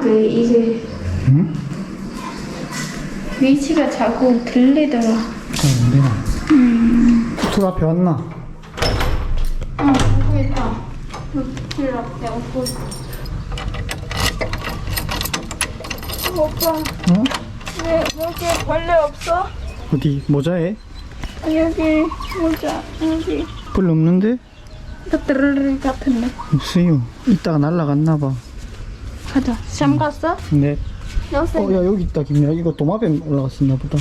이상하게 이게 응? 위치가 자꾸 들리더라. 어, 안 되나? 툴 앞에 왔나? 어, 오고 있다. 길 앞에 오고 있다. 오빠, 어? 왜 여기 벌레 없어? 어디 모자에? 여기 모자 여기 별로 없는데? 따르르 같은데. 없어요. 이따가 날라갔나 봐. 가자. 샴 갔어? 네. 여기. 어, 야 여기 있다 김야. 이거 도마뱀 올라갔었나 보다.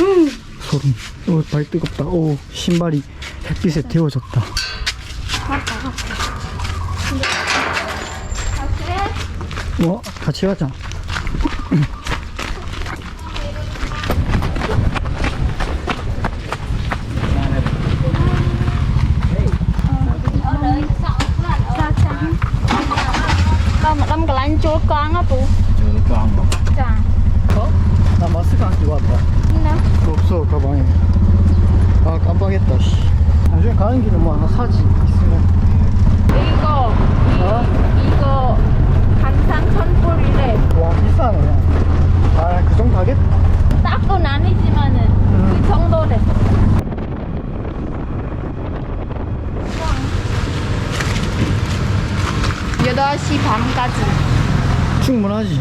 음. 소름. 어, 발 뜨겁다. 오, 신발이 햇빛에 데워졌다. 갔다 갔다. 같이? 어, 같이 가자. lạnh chua con á bố. 자, 어? 나 마스크 안 끼고 왔다. 있나? 없어 가방에. 아 깜빡했다. 씨. 나중에 가는 길에 뭐 하나 사지 있으면. 이거 어? 이거 한산 천불이래. 와 비싸네. 아그 정도 하겠다. 딱은 아니지만은 그 정도래. 여덟 시 반까지. 충분하지.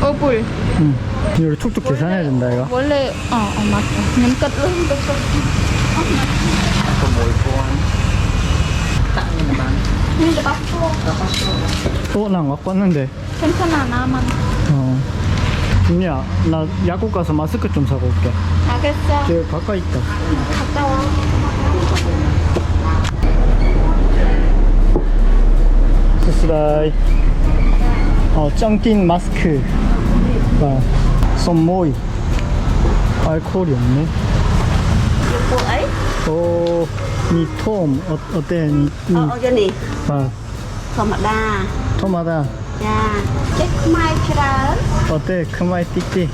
어불. 응. 이걸 툭툭 계산해야 된다 이거. 원래 어, 어 맞다. 근데 맞고 어, 난 갖고 왔는데. 괜찮아 나만 어. 김야, 나 약국 가서 마스크 좀 사고 올게. 알겠어 저 가까이 있다. 갔다 와 스스라이. 어, 짱틴 마스크. 아, 썸모이. 알코올이 없네. ấy 어, 니 톰, 어, 어때? 니, 니, 아, không mà đa 톰하다. nha chết mai ra 어때? 크마이 띡띡.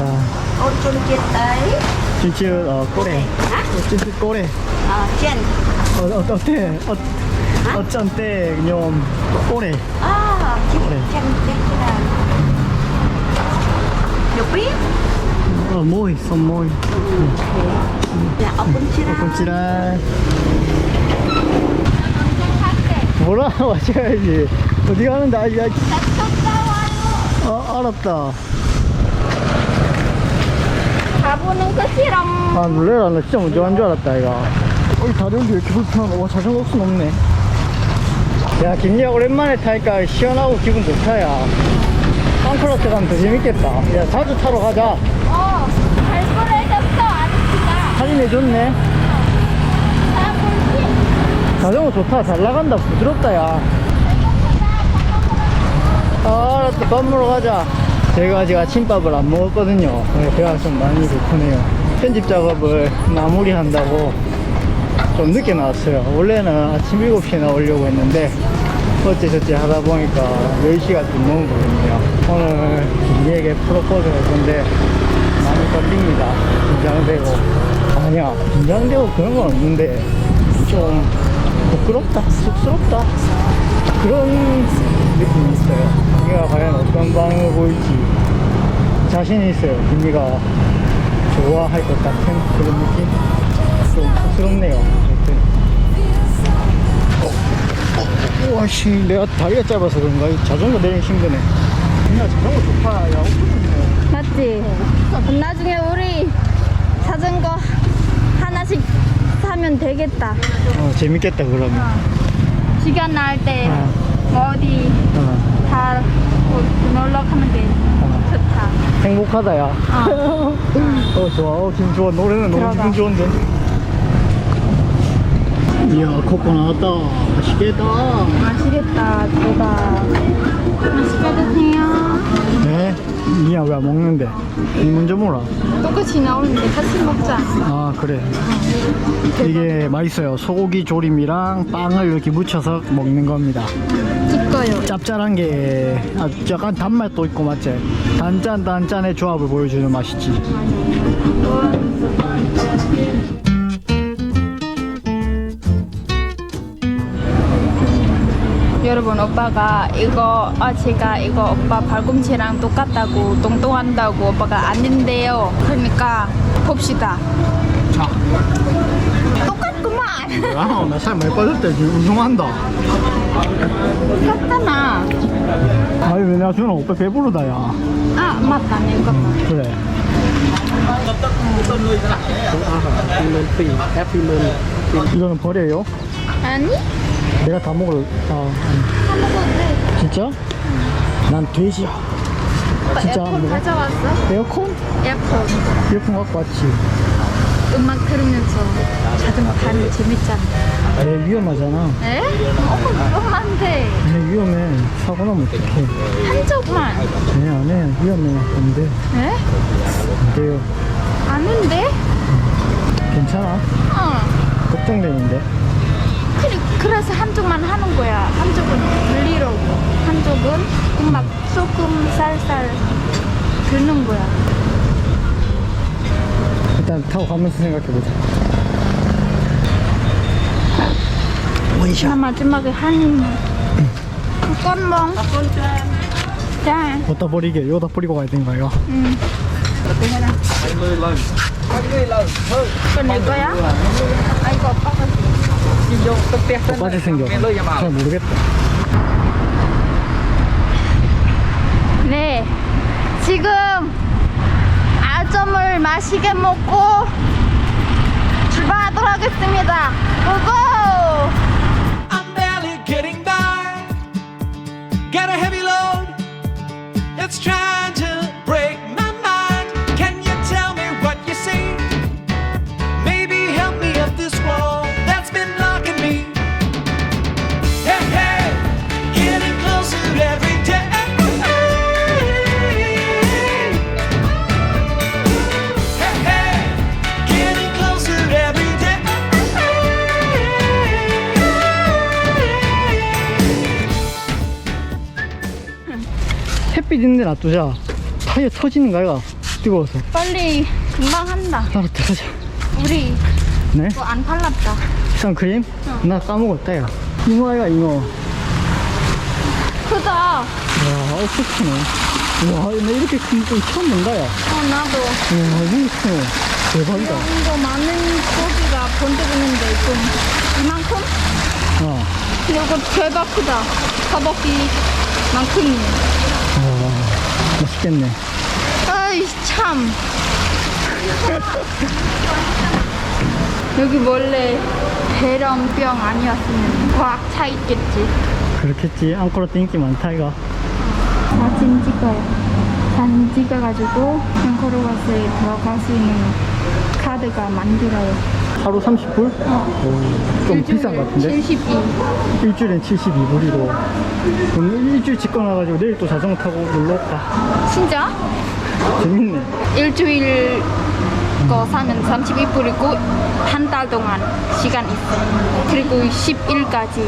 아, chôn chết đấy 진짜, 어, 꼬레. 어, 진짜 꼬레. ờ trên 어, 어, 어때? 어, 어쩐 때, 좀, 꼬레. à 어, 모이, ông cũng chưa ra 꼼치라. 뭐라 마셔야지. 어디 가는데 아직 아직. 어, 알았다. 가보는 끝이랑 아, 놀래라. 나 진짜 먼저 간줄 알았다, 이거. 다리인데 왜 이렇게 불편하나? 와, 자전거 없으면 없네. 야, 김리아 오랜만에 타니까 시원하고 기분 좋다, 야. 펑클러스 가면 더 재밌겠다. 야, 자주 타러 가자. 어 발굴해줬어 아저씨가 할인해줬네. 사람들이 자전거 좋다. 잘 나간다. 부드럽다, 야. 아, 알았다. 밥 먹으러 가자. 제가 아직 아침밥을 안 먹었거든요. 배가 좀 많이 고프네요. 편집 작업을 마무리한다고 좀 늦게 나왔어요. 원래는 아침 7시에 나오려고 했는데 어째저째 하다 보니까 10시가 좀 넘어버렸네요. 오늘 김희에게 프로포즈 할 건데 많이 떨립니다. 긴장되고. 아니야, 긴장되고 그런 건 없는데 좀 부끄럽다, 쑥스럽다. 그런 느낌이 있어요. 김미가 과연 어떤 반응을 보일지 자신이 있어요. 김미가 좋아할 것 같은 그런 느낌? 좀 쑥스럽네요. 와씨, 내가 다리가 짧아서 그런가? 이 자전거 내리기 힘드네. 김미야, 자전거 좋다. 야, 오픈했네. 맞지? 그럼 나중에 우리 자전거 하나씩 사면 되겠다 어, 재밌겠다, 그러면. 시간 날때 어, 어디 어, 다 놀러 가면 돼 어. 좋다 행복하다, 야. 어. 어, 좋아. 어, 기분 좋아. 노래는 너무 들어가. 기분 좋은데. 이야, 코코 나왔다. 맛있겠다. 맛있겠다 저다 맛있게 드세요 네? 니야 왜 안 먹는데? 니 먼저 먹어라. 똑같이 나오는데 같이 먹자 아, 그래. 이게 맛있어요. 소고기 조림이랑 빵을 이렇게 묻혀서 먹는 겁니다. 찍어요 짭짤한 게 아, 약간 단맛도 있고 맞지? 단짠 단짠의 조합을 보여주는 맛이지. 여러분 오빠가 이거 아 제가 이거 오빠 발꿈치랑 똑같다고 똥똥한다고 오빠가 아닌데요. 그러니까 봅시다. 자. 똑같구만. 야, 나살 많이 빠질 때 지금 운동한다. 똑같잖아. 아니, 왜 내가 주는 오빠 배부르다, 야. 아 맞다 내 이거 봐. 그래. 이거는 버려요? 아니? 내가 다 먹을, 아, 다 먹었네. 진짜? 난 돼지야. 오빠 진짜 에어컨 뭐? 가져왔어? 에어컨? 에어컨. 이어폰 갖고 왔지. 음악 들으면서 자전거 타는 거 재밌잖아. 내 위험하잖아. 에? 어, 위험한데. 내 위험해. 사고 나면 어떡해. 한쪽만. 네, 안 해. 위험해. 안 돼. 에? 안 돼요. 아는데? 괜찮아? 어. 걱정되는데. 그래, 그래서 한쪽만 하는 거야. 한쪽은 들리려고. 한쪽은 음악 조금 살살 듣는 거야. 일단 타고 가면서 생각해보자. 원샷. 나 마지막에 한 입만. 그건 뭐? 자, 어디다 버리게? 이거 다 버리고 가야 되는 거예요? 응. 이건 내 거야? 아, 이거 오빠가 똑같이 생겨. 잘 모르겠다. 네. 지금 아점을 맛있게 먹고 출발하도록 하겠습니다. 고고! I'm barely getting by. Got a heavy load. It's trying 놔두자. 타이어 터지는 거야. 뜨거워서. 빨리 금방 한다. 알았다, 가자. 우리 네? 뭐 안 팔랐다. 선크림? 나 까먹었다, 야. 잉어야, 잉어. 크다. 와, 어떡하네. 와, 나 이렇게 큰거 처음 본다, 야. 어, 나도. 와, 이거 크네. 대박이다. 이런 거 많은 고기가 번뜩이는데 좀 이만큼? 어. 근데 이거 대박 크다. 가복이만큼이네. 와, 맛있겠네. 아이 참. 여기 원래 대령병 아니었으면 과학 차 있겠지. 그렇겠지. 앙코르트 인기 많다, 이거. 사진 찍어요. 사진 찍어가지고 앵커로바스에 들어갈 수 있는 카드가 만들어요. 하루 30불? 오, 좀 비싼 것 같은데? 72. 일주일엔 72불이고. 그럼 일주일 직권와가지고 내일 또 자전거 타고 놀러 올까? 진짜? 재밌네. 일주일 거 사면 32불이고 한 달 동안 시간 있어. 그리고 10일까지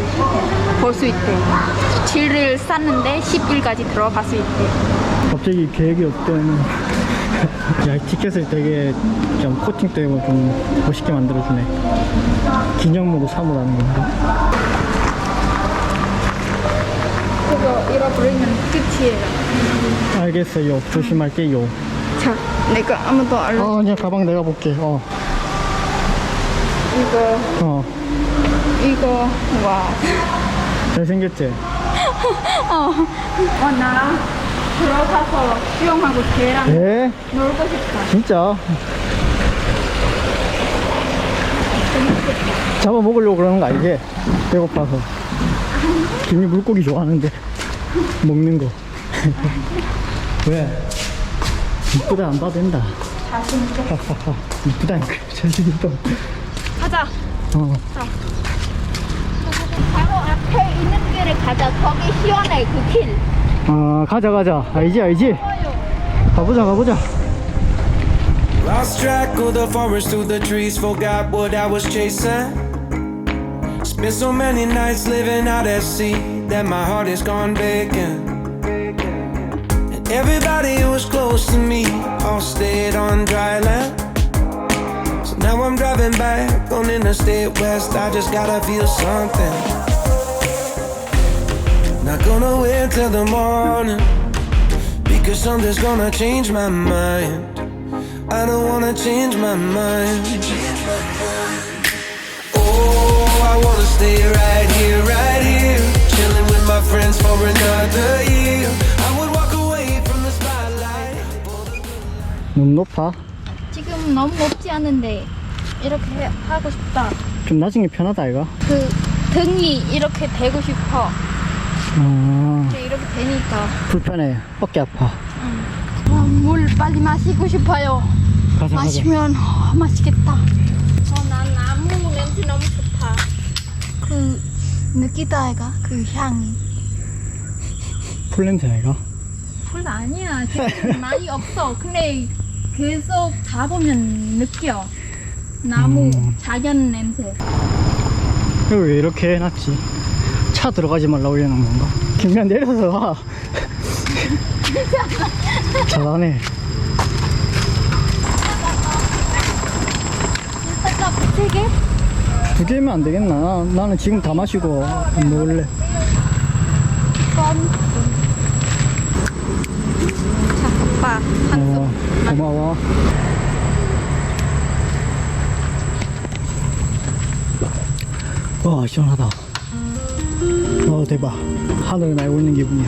볼 수 있대. 7일 샀는데 10일까지 들어갈 수 있대. 갑자기 계획이 없던. 야, 이 티켓을 되게 좀 코팅 떼고 좀 멋있게 만들어주네. 기념으로 사모라는 건가? 그거 잃어버리면 끝이에요. 알겠어요. 조심할게요. 자, 내가 아무도 알려. 어, 아니야, 가방 내가 볼게. 어, 이거, 어. 이거, 와. 잘생겼지? 어, 어, 들어가서 수영하고 걔랑 네? 놀고 싶다. 진짜? 잡아 먹으려고 그러는 거 알지? 배고파서. 김이 물고기 좋아하는데. 먹는 거. 왜? 이쁘다 안 봐도 된다. 자신있게. 이쁘다 니까. 잘생겼다. 가자. 어. 바로 앞에 있는 길에 가자. 거기 시원해, 그 길. 아, 가자, 가자. 알지, 알지? 가보자, 가보자. Lost track of the forest through the trees, forgot what I was chasing. Spent so many nights living out at sea that my heart is gone vacant. And everybody who was close to me all stayed on dry land. So now I'm driving back on Interstate West. I just gotta feel something. Not gonna wait till the morning because something's gonna change my mind. I don't wanna change my mind. Oh, I wanna stay right here, right here, chilling with my friends for another year. I would walk away from the spotlight. 너무 높아. 지금 너무 높지 않은데 이렇게 해- 하고 싶다. 좀 나중에 편하다 이거. 그 등이 이렇게 대고 싶어. 아 근데 이렇게 되니까 불편해. 어깨 아파. 어, 물 빨리 마시고 싶어요. 가자 가자. 마시면 어, 맛있겠다. 어, 난 나무 냄새 너무 좋다. 그 느끼다 애가 그 향이. 풀 냄새 이거. 풀 아니야. 지금 많이 없어. 근데 계속 잡으면 느껴. 나무 음. 자연 냄새. 이거 왜 이렇게 해놨지? 차 들어가지 말라고 해놓은 건가? 김면 내려서 와. 잘하네. 세 개? 두 개면 안 되겠나? 나는 지금 다 마시고 안 먹을래. 껌. 자, 오빠 한 컵. 어, 고마워. 와, 시원하다. 어, 대박. 하늘을 날고 있는 기분이야.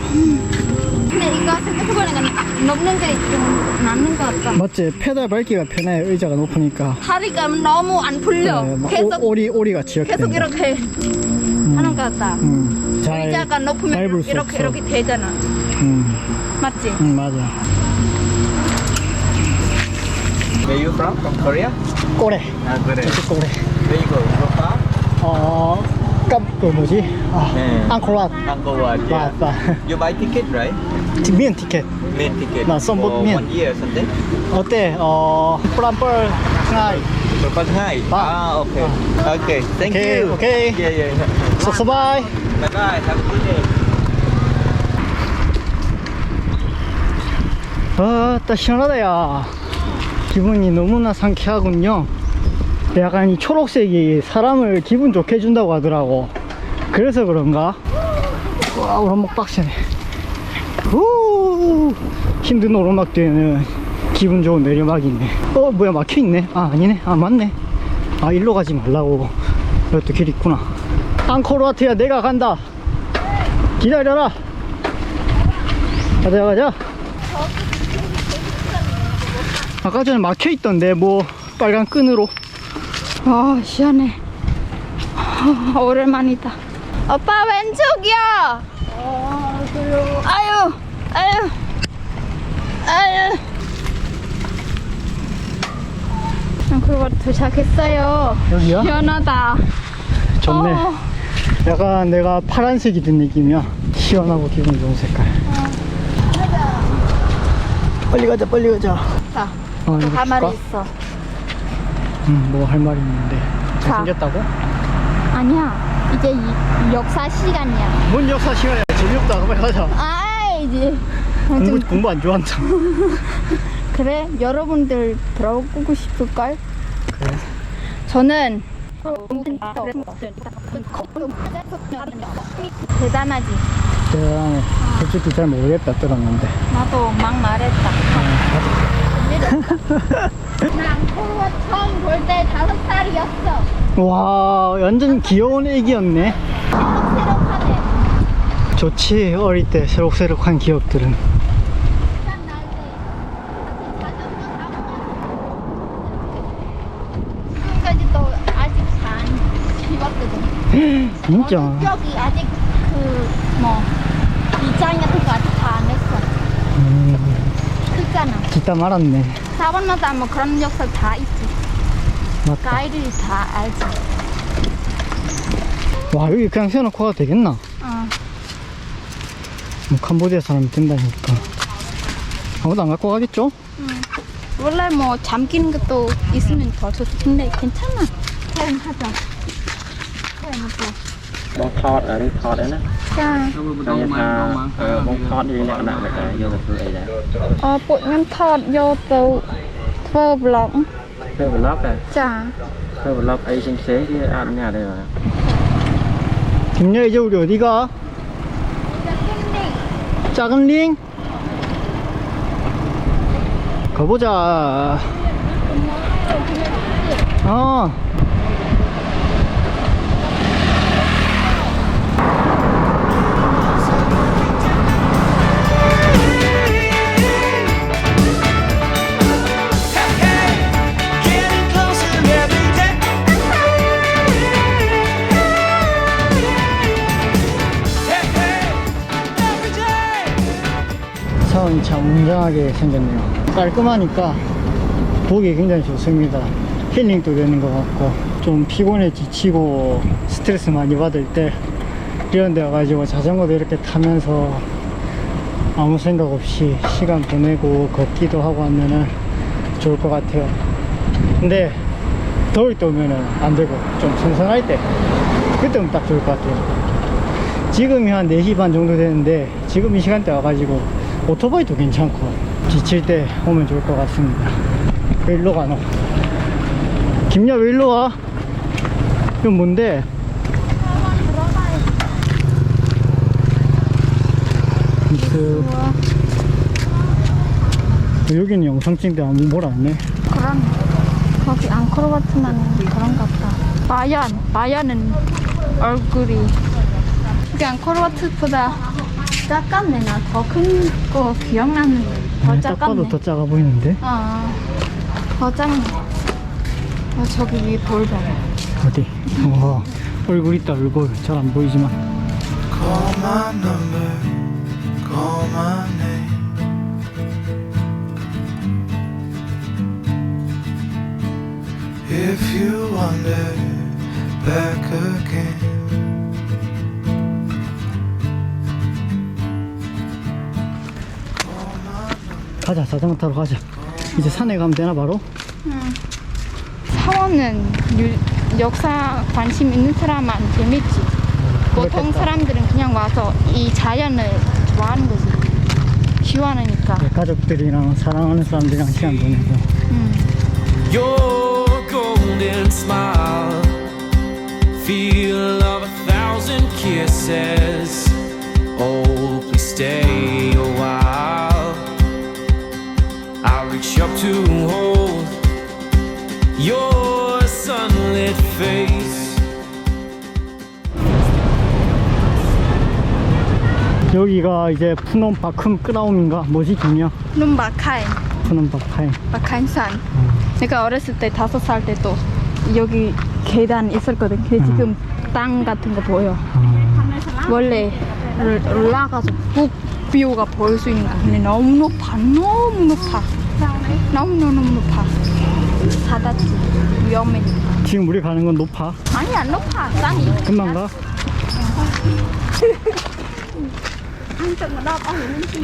근데 이거 생각해보니까 넘는 게 좀 낫는 것 같다. 맞지? 페달 밟기가 편해. 의자가 높으니까. 다리가 너무 안 풀려. 네, 막 계속 오, 리 오리가 지역된다. 계속 이렇게 하는 것 같다. 음, 잘 의자가 높으면 이렇게 없어. 이렇게 되잖아. 음, 맞지? 음, 맞아. Where you from? From Korea? 꼬레. Korea. 저쪽 꼬레. Where you go? Far? 어, 깜, 그 뭐지? 아, 네. 앙코르 Angkor Wat. Yeah. 맞다. You buy ticket, right? 미엔 티켓. Main ticket. Nah, some for miền. one year or something. 어때? 어, 프람펄 하이. Berapa hari? Ba. Ah, okay. Okay. Thank Okay, you. okay. Yeah, yeah, yeah. 서서바이. Bye bye. Have a good day. 아, 따 시원하다, 야. 기분이 너무나 상쾌하군요. 약간 이 초록색이 사람을 기분 좋게 해준다고 하더라고. 그래서 그런가? 와, 오르막 빡세네. 후! 힘든 오르막 뒤에는 기분 좋은 내리막이 있네. 어, 뭐야, 막혀있네. 아, 아니네. 아, 맞네. 아, 일로 가지 말라고. 이것도 길 있구나. 앙코르와트야, 내가 간다. 기다려라. 가자, 가자. 아까 전에 막혀 있던데 뭐 빨간 끈으로 아 시원해. 아, 오랜만이다. 오빠 왼쪽이야. 아유, 아유, 아유. 그리고 도착했어요. 여기야? 시원하다. 좋네 어, 약간 내가 파란색이 된 느낌이야 시원하고 기분 좋은 색깔 빨리 가자 빨리 가자 자, 어, 줄까? 있어. 응, 뭐할 말이 있는데 잘생겼다고? 아니야. 이제 이- 역사 시간이야. 뭔 역사 시간이야 재미없다 빨리 가자 아 이제 공부, 좀 공부 안 좋아한다 그래 여러분들 들어보고 싶을걸? 그래 저는 대단하지. 대단하네 솔직히 잘 모르겠다 들었는데 나도 막 말했다. 처음 볼 때 다섯 살이었어. 와 완전 귀여운 애기였네 새록새록하네. 좋지 어릴 때 새록새록한 기억들은 일단 날 때. 자전거 타고 지금까지도 아직 안 집었거든. 진짜 여기 아직 그뭐 디자인 같은 거 아직 다 안 했어. 음, 크잖아. 진짜 말았네 4번마다 뭐 그런 역사 다 있지. 맞다 가이드 다 알지. 와 여기 그냥 세워놓고 가도 되겠나? 어. 뭐 캄보디아 사람이 된다니까 아무도 안 갖고 가겠죠? 원래 뭐 잠기는 것도 있으면 더 좋지. 근데 괜찮아. 그냥 하자. 그냥 하자. បងថតអានេះថតអីណា 자, ខ្ញុំថាអឺបងថតវាលក្ខណៈមិនដែរយកទៅធ្វើអីដែរ 어,ពួកខ្ញុំថតយកទៅ ធ្វើ vlog ដែរចាធ្វើ vlog អីផ្សេងផ្សេងគេអត់ញ៉ាទេបាទជំនឿយូរយូរទីក៏ចាកំលីងកបោចាអូ 차원이 참 웅장하게 생겼네요. 깔끔하니까 보기 굉장히 좋습니다. 힐링도 되는 것 같고 좀 피곤해 지치고 스트레스 많이 받을 때 이런 데 와가지고 자전거도 이렇게 타면서 아무 생각 없이 시간 보내고 걷기도 하고 하면은 좋을 것 같아요. 근데 더울 때 오면은 안 되고 좀 선선할 때 그때 오면 딱 좋을 것 같아요. 지금이 한 4시 반 정도 되는데 지금 이 시간대 와가지고 오토바이도 괜찮고 지칠 때 오면 좋을 것 같습니다 왜 일로 가노? 김야 왜 일로 와? 이건 뭔데? 그 여기는 영상 찍는데 아무 뭘안 해. 그런 거기 앙코르와트만 그런가 보다. 마얀, 마얀은 얼굴이 그게 앙코르와트보다 작았네. 나 더 큰 거 기억나는 더딱 봐도 작았네. 더 작아 보이는데? 어, 더 작네. 어, 저기 위에 볼 봐봐. 어디? 와 얼굴 있다 얼굴 잘 안 보이지만 Call my number, call my name. If you wander back again. 가자 자전거 타러 가자 이제 산에 가면 되나 바로? 사원은 유- 역사 관심 있는 사람만 재밌지. 보통 그렇겠다. 사람들은 그냥 와서 이 자연을 좋아하는 거지. 시원하니까. 네, 가족들이랑 사랑하는 사람들이랑 시간 보내고 Your golden smile, 여기가 이제 푸놈 바큼 끄라움인가 뭐지 김이야? 눈 마카인, 푸놈 바카임 마카인산. 내가 어렸을 때 다섯 살때또 여기 계단 있었거든. 근데 지금 땅 같은 거 보여. 아, 원래 올- 올라가서 북 뷰가 보일 수 있는 거. 근데 너무 높아, 너무 높아. 너무 너무 너무 높아. 바다지 위험해니까. 지금 우리 가는 건 높아? 아니 안 높아, 땅이. 금방 가?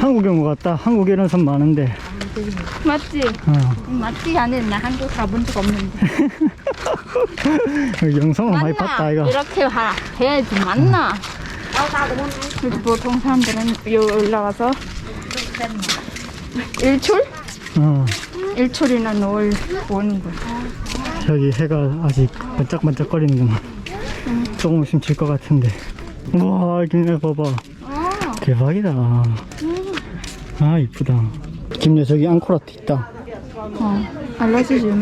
한국에 온것 같다 한국에 이런 산 많은데 맞지? 어. 맞지 않은 나 한국 가본 적 없는데. 영상을 많이 봤다 이거 이렇게 하, 해야지 맞나? 그래도 보통 사람들은 여기 올라가서 일출? 어. 일출이나 노을 보는 거야. 여기 해가 아직 반짝반짝거리는구만 조금 있으면 질 것 같은데 우와 김내 봐봐 대박이다 아 이쁘다 김내 저기 앙코라트 있다 어, 알려주지. 어,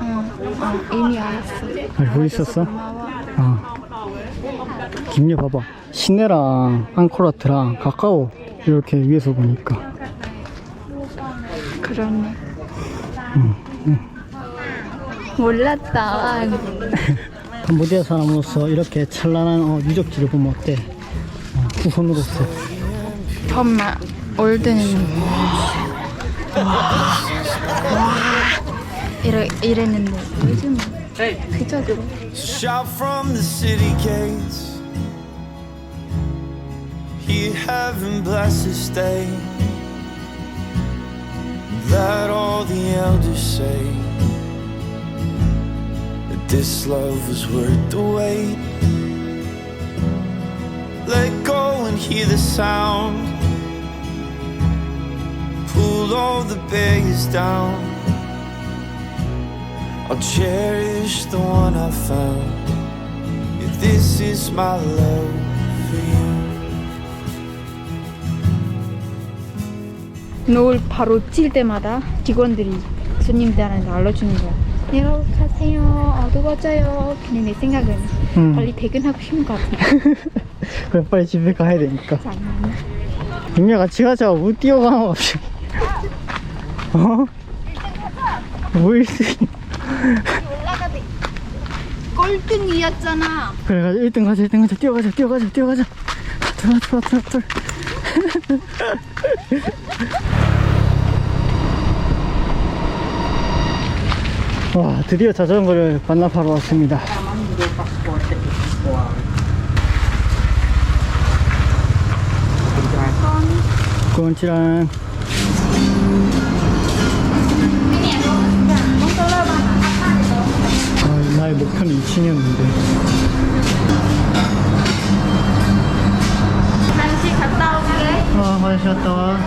어, 이미 알았어. 알고 있었어? 어. 김내 봐봐 시내랑 앙코라트랑 가까워 이렇게 위에서 보니까 그러네. 몰랐다. 캄보디아 사람으로서 이렇게 찬란한 어, 유적지를 보면 어때? 어, 후손으로서 정말 올드는 이래 이랬는데 요즘 그저 Shout from the city gates. Hear heaven bless his day. Let all the elders say that this love was worth the wait. Let Go and hear the sound. Pull all the barriers down. I'll cherish the one I found. Yeah, this is my love for you. 노을 바로 칠 때마다 직원들이 손님들한테 알려주는 거야. 내려가세요. 어두워져요. 근데 내 생각은 음. 빨리 퇴근하고 싶은 것 같아. 그럼 빨리 집에 가야 되니까. 동네 같이 가자. 뭐 뛰어가는 거 없이. 어? 뭐 1등. 올라가대. 꼴등이었잖아. 그래가지고 1등 가자, 1등 가자. 뛰어가자, 뛰어가자, 뛰어가자. 들어, 들어, 들어, 들어. 와, 드디어 자전거를 반납하러 왔습니다. 꼰치란 아, 나의 목표는 2층이었는데. 한시 갔다 올게. 아 화장실 갔다 와.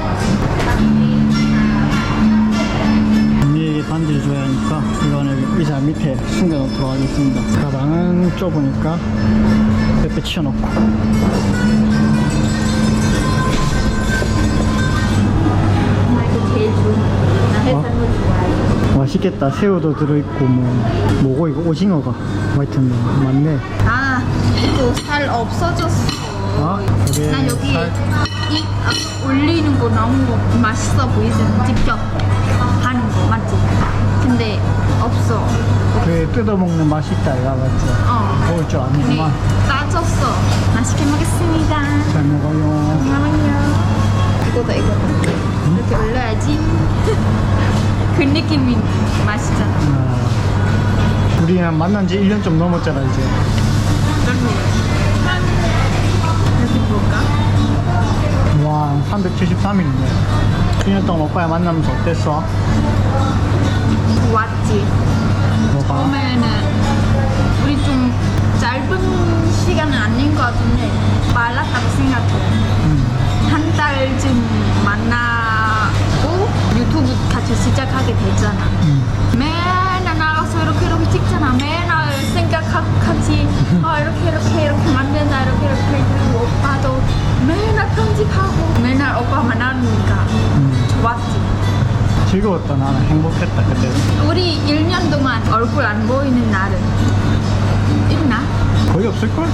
언니에게 반지를 줘야 하니까 이거는 의자 밑에 숨겨놓도록 하겠습니다. 가방은 좁으니까 옆에 치워놓고 맛있겠다 새우도 들어있고 뭐 뭐고 이거 오징어가 하여튼 뭐 많네 아, 이거 살 없어졌어. 아 그래 나 여기 살- 이 아까 올리는 거 너무 맛있어 보이잖아. 직접 하는 거 맞지? 근데 없어. 그래 뜯어먹는 맛이 있다 이거 맞지? 어. 먹을 줄 근데 아는구만 따졌어. 맛있게 먹겠습니다. 잘 먹어요 잠깐만요. 이거다 이거다. 이렇게 올려야지. 그 느낌이 맛있잖아. 아, 우리랑 만난 지 1년 좀 넘었잖아 이제 이렇게 볼까? 와 373일이네 1년 동안 오빠야 만나면서 어땠어? 좋았지. 뭐가? 처음에는 우리 좀 짧은 시간은 아닌 것 같은데 빨랐다고 생각해. 한 달쯤 만나고 유튜브 같이 시작하게 됐잖아. 맨날 나가서 이렇게 이렇게 찍잖아. 맨날 생각하지. 아 이렇게 이렇게 이렇게 만든다 이렇게 이렇게 그리고 오빠도 맨날 편집하고 맨날 오빠 만나니까 좋았지. 즐거웠다 나는 행복했다 그때 우리 1년 동안 얼굴 안 보이는 날은 있나? 거의 없을걸?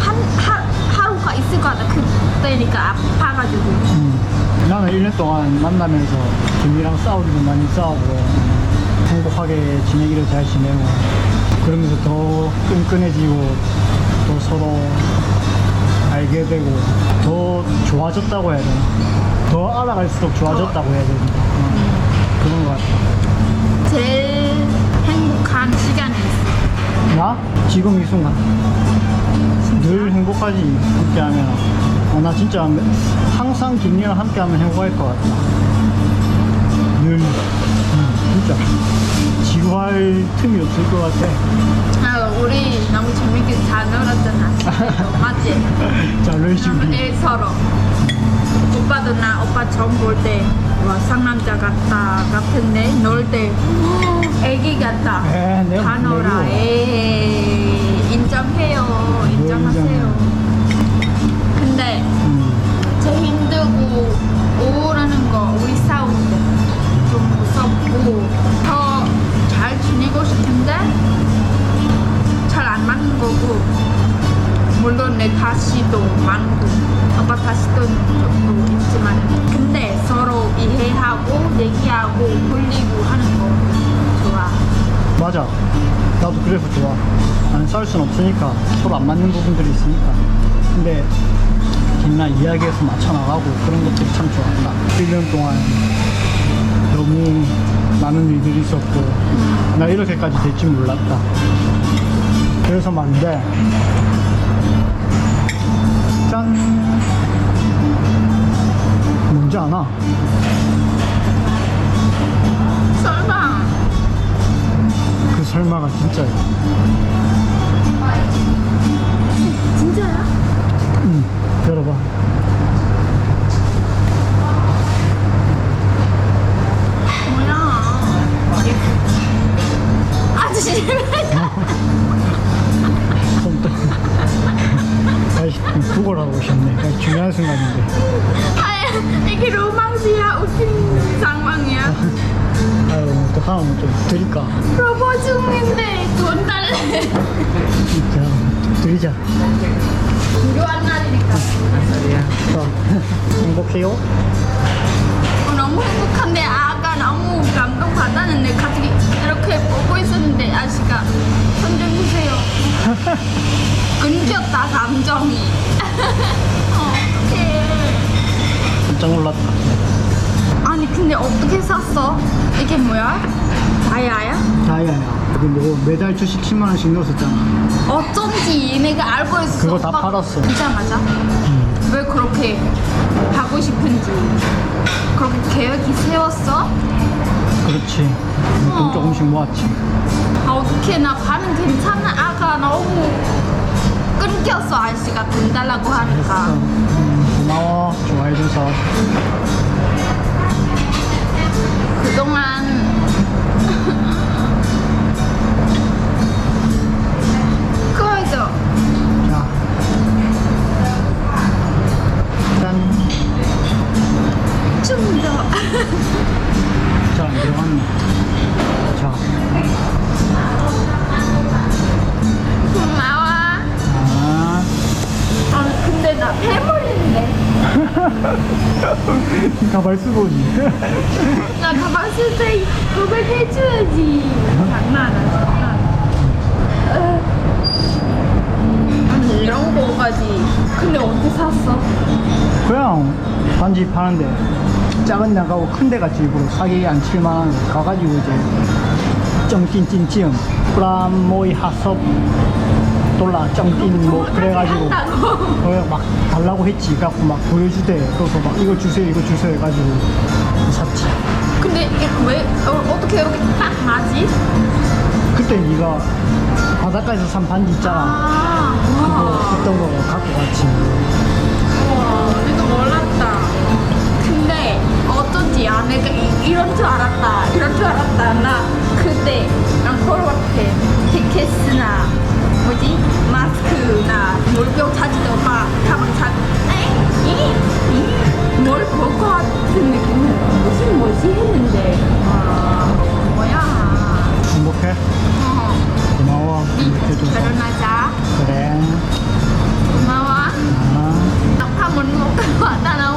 한 하, 하루가 있을 것 같아. 그때니까 아파가지고. 나는 1년 동안 만나면서 김이랑 싸우기도 많이 싸우고 행복하게 지내기로 잘 지내고 그러면서 더 끈끈해지고 또 서로 알게 되고 더 좋아졌다고 해야 되나? 더 알아갈수록 좋아졌다고 해야 되나? 어, 그런 것 같아 제일 행복한 시간이 있어. 나? 지금 이 순간. 늘 행복하지 함께 하면 어, 나 진짜 항상 김이랑 함께 하면 행복할 것 같아 늘 음, 진짜 지루할 틈이 없을 것 같아 아, 우리 너무 재밌게 잘 놀았잖아. 맞지? 자 열심히 애 서로. 오빠도 나 오빠 처음 볼 때 와 상남자 같다 같은데 놀 때 애기 같다. 에, 내가 다 놀아. 에이, 인정해요. 인정하세요. 힘들고 우울하는 거 우리 싸울 때좀 무섭고 더 잘 지내고 싶은데 잘 안 맞는 거고. 물론 내 탓이도 많고 오빠 탓도 좀 있지만 근데 서로 이해하고 얘기하고 돌리고 하는 거 좋아. 맞아. 나도 그래서 좋아. 나는 싸울 순 없으니까 서로 안 맞는 부분들이 있으니까. 근데 김이랑 이야기해서 맞춰나가고 그런 것들이 참 좋았다 1년 동안 너무 많은 일들이 있었고 나 이렇게까지 될 줄 몰랐다 그래서 말인데 짠 뭔지 아나? 설마 그 설마가 진짜야? 끊겼다 감정이. 어, 어떡해. 깜짝 놀랐다 아니 근데 어떻게 샀어? 이게 뭐야? 다이아야? 다이아야 여기 뭐 매달 주식 10만 원씩 넣었었잖아 어쩐지 얘네가 알고 있어. 그거 다 오빠 팔았어. 이상하자. 왜 그렇게 하고 싶은지 그렇게 계획이 세웠어? 그렇지. 돈 조금씩 모았지. 아 어떡해. 나 반응 괜찮아. 아까 너무 끊겼어 아저씨가 돈 달라고 하니까. 음, 고마워. 좋아해줘서. 그동안 그거죠 자. 짠. 좀 더 가발 쓰고 오니. 나 가방 쓸때 장난 안 장난 아니 이런 거까지 근데 어디 샀어? 그냥 반지 파는데 작은 데 가고 큰 데 같이 일부러 사기 안 칠만한 거 가가지고 이제 쩡띵띵찡 프라모이 하섭 돌라 쩡띵 뭐 그래가지고 한다고 어, 막 달라고 했지 그래갖고 막 보여주대 그래서 막 이거 주세요 이거 주세요 해가지고 샀지 근데 이게 왜 어, 어떻게 이렇게 딱 맞지? 그때 네가 바닷가에서 산 반지 있잖아 아, 그거 와, 했던 거 갖고 갔지 와, 이거 몰랐다. 근데 어쩐지 아 내가 이, 이런 줄 알았다, 이런 줄 알았다. 나 그때 난 그걸 같아. 티켓스나 뭐지? 마스크나 물병 찾지도 막 가방 찾. 뭘 볼 것 같은 느낌. 무슨 뭐지 했는데. 아 뭐야? 행복해? 어. 고마워. 이렇게 해줘서. 결혼하자. 그래. 고마워. 아. 아파 못 먹을 것 같다 나